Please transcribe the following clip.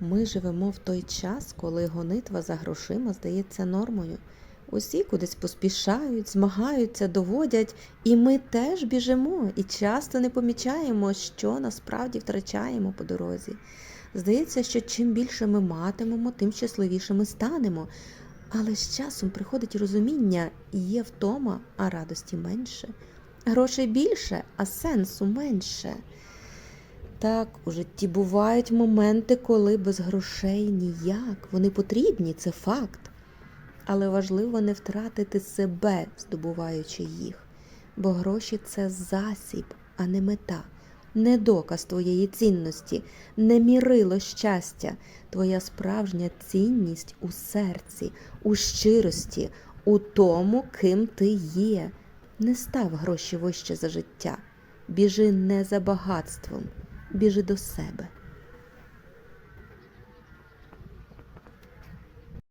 Ми живемо в той час, коли гонитва за грошима здається нормою. Усі кудись поспішають, змагаються, доводять, і ми теж біжимо і часто не помічаємо, що насправді втрачаємо по дорозі. Здається, що чим більше ми матимемо, тим щасливішими станемо. Але з часом приходить розуміння, є втома, а радості менше. Грошей більше, а сенсу менше. Так, у житті бувають моменти, коли без грошей ніяк. Вони потрібні, це факт. Але важливо не втратити себе, здобуваючи їх. Бо гроші це засіб, а не мета, не доказ твоєї цінності, не мірило щастя. Твоя справжня цінність у серці, у щирості, у тому, ким ти є. Не став гроші вище за життя. Біжи не за багатством, біжи до себе.